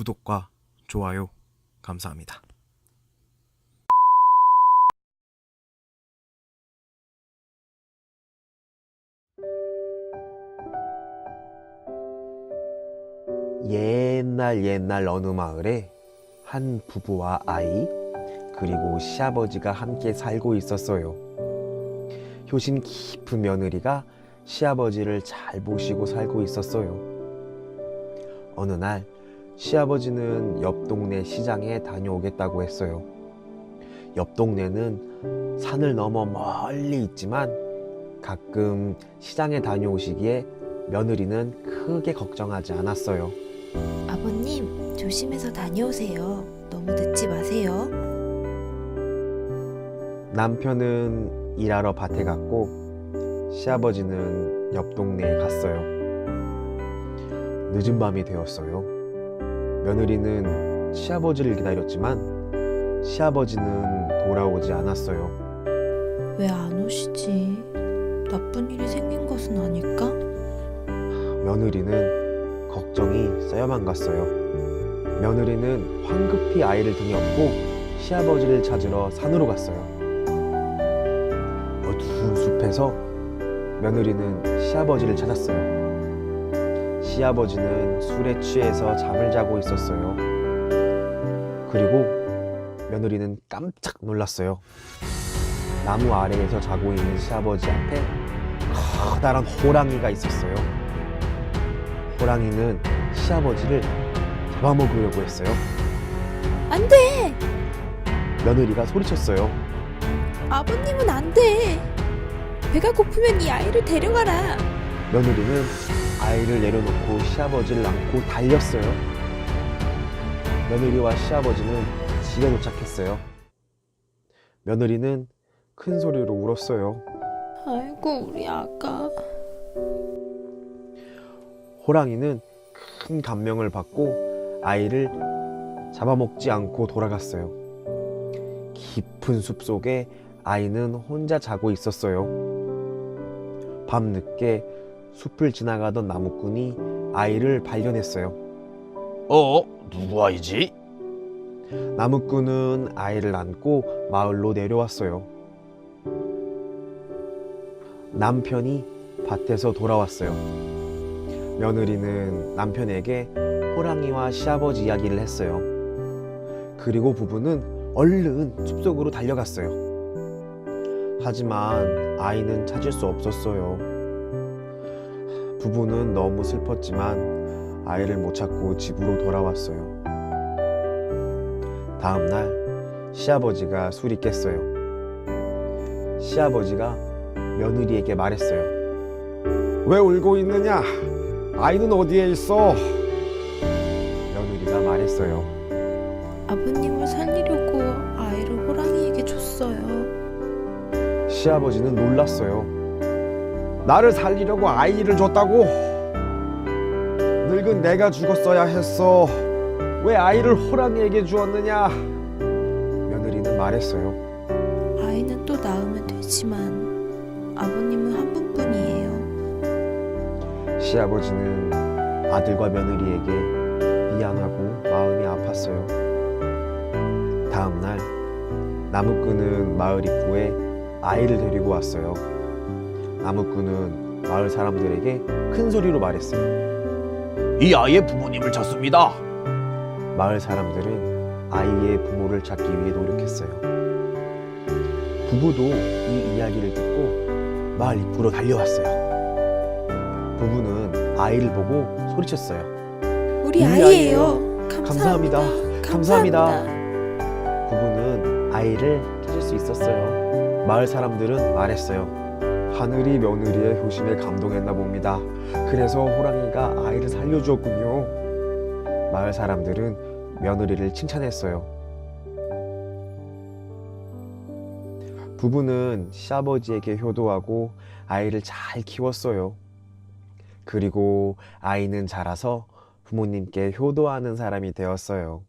구독과 좋아요 감사합니다. 옛날 옛날 어느 마을에 한 부부와 아이 그리고 시아버지가 함께 살고 있었어요. 효심 깊은 며느리가 시아버지를 잘 모시고 살고 있었어요. 어느 날 시아버지는 옆 동네 시장에 다녀오겠다고 했어요. 옆 동네는 산을 넘어 멀리 있지만 가끔 시장에 다녀오시기에 며느리는 크게 걱정하지 않았어요. 아버님, 조심해서 다녀오세요. 너무 늦지 마세요. 남편은 일하러 밭에 갔고 시아버지는 옆 동네에 갔어요. 늦은 밤이 되었어요. 며느리는 시아버지를 기다렸지만 시아버지는 돌아오지 않았어요. 왜 안 오시지? 나쁜 일이 생긴 것은 아닐까? 며느리는 걱정이 쌓여만 갔어요. 며느리는 황급히 아이를 등에 업고 시아버지를 찾으러 산으로 갔어요. 어두운 숲에서 며느리는 시아버지를 찾았어요. 시아버지는 술에 취해서 잠을 자고 있었어요. 그리고 며느리는 깜짝 놀랐어요. 나무 아래에서 자고 있는 시아버지 앞에 커다란 호랑이가 있었어요. 호랑이는 시아버지를 잡아먹으려고 했어요. 안 돼! 며느리가 소리쳤어요. 아버님은 안 돼! 배가 고프면 이 아이를 데려가라! 며느리는 아이를 내려놓고 시아버지를 안고 달렸어요. 며느리와 시아버지는 집에 도착했어요. 며느리는 큰 소리로 울었어요. 아이고, 우리 아가. 호랑이는 큰 감명을 받고 아이를 잡아먹지 않고 돌아갔어요. 깊은 숲 속에 아이는 혼자 자고 있었어요. 밤 늦게 숲을 지나가던 나무꾼이 아이를 발견했어요. 어? 누구 아이지? 나무꾼은 아이를 안고 마을로 내려왔어요. 남편이 밭에서 돌아왔어요. 며느리는 남편에게 호랑이와 시아버지 이야기를 했어요. 그리고 부부는 얼른 숲속으로 달려갔어요. 하지만 아이는 찾을 수 없었어요. 부부는 너무 슬펐지만 아이를 못 찾고 집으로 돌아왔어요. 다음 날 시아버지가 술이 깼어요. 시아버지가 며느리에게 말했어요. 왜 울고 있느냐? 아이는 어디에 있어? 며느리가 말했어요. 아버님을 살리려고 아이를 호랑이에게 줬어요. 시아버지는 놀랐어요. 나를 살리려고 아이를 줬다고? 늙은 내가 죽었어야 했어. 왜 아이를 호랑이에게 주었느냐? 며느리는 말했어요. 아이는 또 낳으면 되지만 아버님은 한 분뿐이에요. 시아버지는 아들과 며느리에게 미안하고 마음이 아팠어요. 다음 날 나무꾼은 마을 입구에 아이를 데리고 왔어요. 나무꾼은 마을 사람들에게 큰 소리로 말했어요. 이 아이의 부모님을 찾습니다. 마을 사람들은 아이의 부모를 찾기 위해 노력했어요. 부부도 이 이야기를 듣고 마을 입구로 달려왔어요. 부부는 아이를 보고 소리쳤어요. 우리, 우리 아이예요. 감사합니다. 감사합니다. 감사합니다. 부부는 아이를 찾을 수 있었어요. 마을 사람들은 말했어요. 하늘이 며느리의 효심에 감동했나 봅니다. 그래서 호랑이가 아이를 살려주었군요. 마을 사람들은 며느리를 칭찬했어요. 부부는 시아버지에게 효도하고 아이를 잘 키웠어요. 그리고 아이는 자라서 부모님께 효도하는 사람이 되었어요.